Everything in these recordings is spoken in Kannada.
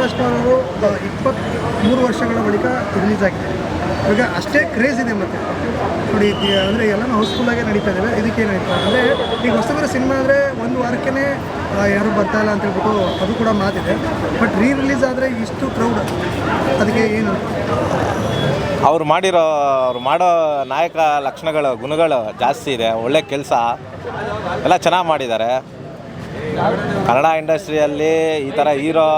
ರಾಜ್ಕುಮಾರ್ ಅವರು ಇಪ್ಪತ್ತ್ಮೂರು ವರ್ಷಗಳ ಬಳಿಕ ರಿಲೀಸ್ ಆಗಿದೆ. ಇವಾಗ ಅಷ್ಟೇ ಕ್ರೇಜ್ ಇದೆ ಮತ್ತೆ. ನೋಡಿ ಅಂದರೆ ಎಲ್ಲನೂ ಹೌಸ್ಫುಲ್ಲಾಗೆ ನಡೀತಾ ಇದ್ದಾವೆ ಇದಕ್ಕೆ ಏನು ನಡೀತಾ ಅಂದರೆ, ಈಗ ಹೊಸಬರ ಸಿನಿಮಾ ಅಂದರೆ ಒಂದು ವಾರಕ್ಕೇ ಯಾರು ಬರ್ತಾ ಇಲ್ಲ ಅಂತ ಹೇಳ್ಬಿಟ್ಟು ಅದು ಕೂಡ ಮಾತಿದೆ. ಬಟ್ ರೀ ರಿಲೀಸ್ ಆದರೆ ಇಷ್ಟು ಕ್ರೌಡ್ ಅದಕ್ಕೆ ಏನು ಅವ್ರು ಮಾಡಿರೋ, ಅವ್ರು ಮಾಡೋ ನಾಯಕ ಲಕ್ಷಣಗಳು, ಗುಣಗಳು ಜಾಸ್ತಿ ಇದೆ. ಒಳ್ಳೆ ಕೆಲಸ. ಎಲ್ಲ ಚೆನ್ನಾಗಿ ಮಾಡಿದ್ದಾರೆ. ಕನ್ನಡ ಇಂಡಸ್ಟ್ರಿಯಲ್ಲಿ ಈ ಥರ ಹೀರೋ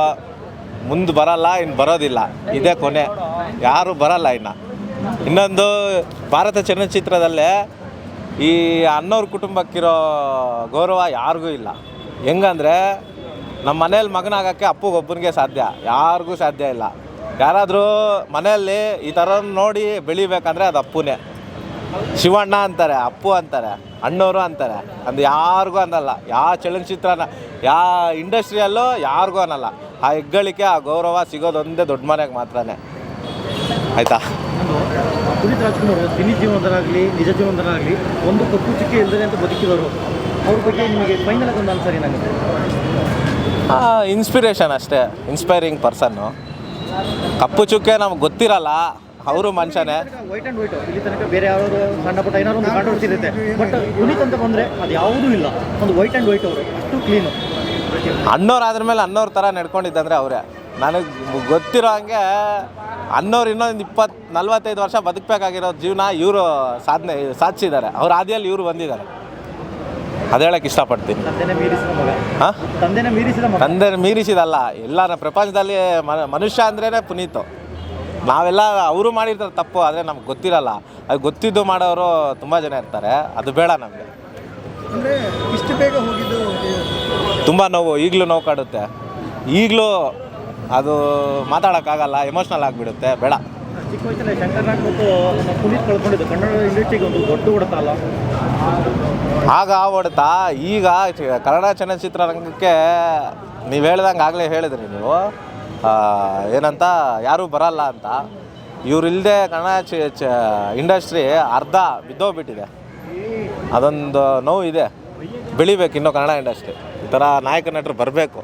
ಮುಂದೆ ಬರಲ್ಲ ಇನ್ನು ಬರೋದಿಲ್ಲ. ಇದೇ ಕೊನೆ. ಯಾರು ಬರಲ್ಲ ಇನ್ನು. ಇನ್ನೊಂದು ಭಾರತ ಚಲನಚಿತ್ರದಲ್ಲೇ ಈ ಅನ್ನೋರ ಕುಟುಂಬಕ್ಕಿರೋ ಗೌರವ ಯಾರಿಗೂ ಇಲ್ಲ. ಹೆಂಗಂದರೆ ನಮ್ಮ ಮನೇಲಿ ಮಗನಾಗಕ್ಕೆ ಅಪ್ಪಗೊಬ್ಬನಿಗೆ ಸಾಧ್ಯ. ಯಾರಿಗೂ ಸಾಧ್ಯ ಇಲ್ಲ. ಯಾರಾದರೂ ಮನೆಯಲ್ಲಿ ಈ ಥರ ನೋಡಿ ಬೆಳಿಬೇಕಂದ್ರೆ ಅದು ಅಪ್ಪುನೇ. ಶಿವಣ್ಣ ಅಂತಾರೆ, ಅಪ್ಪು ಅಂತಾರೆ ಅಣ್ಣವರು ಅಂತಾರೆ. ಅಂದು ಯಾರಿಗೂ ಅನ್ನಲ್ಲ. ಯಾವ ಚಲನಚಿತ್ರನ ಯಾವ ಇಂಡಸ್ಟ್ರಿಯಲ್ಲೂ ಯಾರಿಗೂ ಅನ್ನಲ್ಲ. ಆ ಹೆಗ್ಗಳಿಕೆ ಆ ಗೌರವ ಸಿಗೋದೊಂದೇ ದೊಡ್ಡ ಮನೆಗೆ ಮಾತ್ರನೇ. ಆಯಿತಾ? ಪುನೀತ್ ರಾಜ್ಕುಮಾರ್ ಸಿನಿ ಜೀವನದಲ್ಲಾಗಲಿ ನಿಜ ಜೀವನದಲ್ಲಾಗಲಿ ಒಂದು ಕಪ್ಪು ಚುಕ್ಕೆ ಇಲ್ಲದೆ ಅಂತ ಬದುಕಿರೋರು ಅವ್ರ ಬಗ್ಗೆ ನಿಮಗೆ ಫೈನಲ್ ಆಗಿ ಒಂದು ಆನ್ಸರ್ ಏನಾಗುತ್ತೆ? ಇನ್ಸ್ಪಿರೇಷನ್ ಅಷ್ಟೇ. ಇನ್ಸ್ಪೈರಿಂಗ್ ಪರ್ಸನ್ನು ಕಪ್ಪು ಚುಕ್ಕೆ ನಮ್ಗೆ ಗೊತ್ತಿರಲ್ಲ ಅವರು ಮನುಷ್ಯನೇ. ವೈಟ್ ಆ್ಯಂಡ್ ವೈಟ್ ಇಲ್ಲಿ ತನಕ ಬೇರೆ ಯಾರು ಸಣ್ಣ ಪುಟ್ಟ ಏನಾದ್ರು ಒಂದು ಕಾಂಟ್ರವರ್ಸಿ ಇರುತ್ತೆ. ಬಟ್ ಪುನೀತ್ ಅಂತ ಬಂದರೆ ಅದು ಯಾವುದೂ ಇಲ್ಲ. ಒಂದು ವೈಟ್ ಆ್ಯಂಡ್ ವೈಟ್ ಅವರು ಅಷ್ಟು ಕ್ಲೀನು ಅಣ್ಣವ್ರು ಆದ್ರ ಮೇಲೆ ಅನ್ನೋರ್ ಥರ ನಡ್ಕೊಂಡಿದ್ದಂದ್ರೆ ಅವರೇ. ನನಗೆ ಗೊತ್ತಿರೋ ಹಂಗೆ ಅನ್ನೋರು ಇನ್ನೊಂದು ಇಪ್ಪತ್ತು ನಲ್ವತ್ತೈದು ವರ್ಷ ಬದುಕಬೇಕಾಗಿರೋ ಜೀವನ ಇವರು ಸಾಧನೆ ಸಾಧಿಸಿದ್ದಾರೆ. ಅವ್ರ ಆದಿಯಲ್ಲಿ ಇವರು ಬಂದಿದ್ದಾರೆ. ಅದು ಹೇಳಕ್ಕೆ ಇಷ್ಟಪಡ್ತೀನಿ. ಹಾಂ? ತಂದೆ ಮೀರಿಸಿದಲ್ಲ. ಎಲ್ಲ ಪ್ರಪಂಚದಲ್ಲಿ ಮನುಷ್ಯ ಅಂದ್ರೇ ಪುನೀತು. ನಾವೆಲ್ಲ ಅವರು ಮಾಡಿರ್ತಾರೆ ತಪ್ಪು ಆದರೆ ನಮ್ಗೆ ಗೊತ್ತಿರಲ್ಲ. ಅದು ಗೊತ್ತಿದ್ದು ಮಾಡೋರು ತುಂಬ ಜನ ಇರ್ತಾರೆ. ಅದು ಬೇಡ ನಮಗೆ. ಅಂದರೆ ಇಷ್ಟು ಬೇಗ ಹೋಗಿದ್ದು ತುಂಬ ನೋವು ಈಗಲೂ ನೋವು ಕಾಡುತ್ತೆ. ಈಗಲೂ ಅದು ಮಾತಾಡೋಕ್ಕಾಗಲ್ಲ ಎಮೋಷ್ನಲ್ ಆಗಿಬಿಡುತ್ತೆ ಬೇಡ. ಚಿಕ್ಕ ವಯಸ್ಸಲ್ಲಿ ಶಂಕರ್ನಾಗ್ ಮತ್ತು ಪುನೀತ್ ಕಳ್ಕೊಂಡಿದ್ದು ಕನ್ನಡ ಇಂಡಸ್ಟ್ರಿಗೆ ಒಂದು ದೊಡ್ಡ ಆಗ ಹೊಡ್ತಾ ಈಗ ಚ- ಕನ್ನಡ ಚಲನಚಿತ್ರರಂಗಕ್ಕೆ ನೀವು ಹೇಳ್ದಂಗೆ ಆಗಲೇ ಹೇಳಿದ್ರಿ ನೀವು. ಆ, ಏನಂತ ಯಾರೂ ಬರಲ್ಲ ಅಂತ. ಇವರಿಲ್ಲದೆ ಕನ್ನಡ ಚ ಚ ಇಂಡಸ್ಟ್ರಿ ಅರ್ಧ ಬಿದ್ದೋಗ್ಬಿಟ್ಟಿದೆ. ಅದೊಂದು ನೋವು ಇದೆ. ಬೆಳಿಬೇಕು ಇನ್ನೂ ಕನ್ನಡ ಇಂಡಸ್ಟ್ರಿ ಈ ಥರ ನಾಯಕ ನಟರು ಬರಬೇಕು.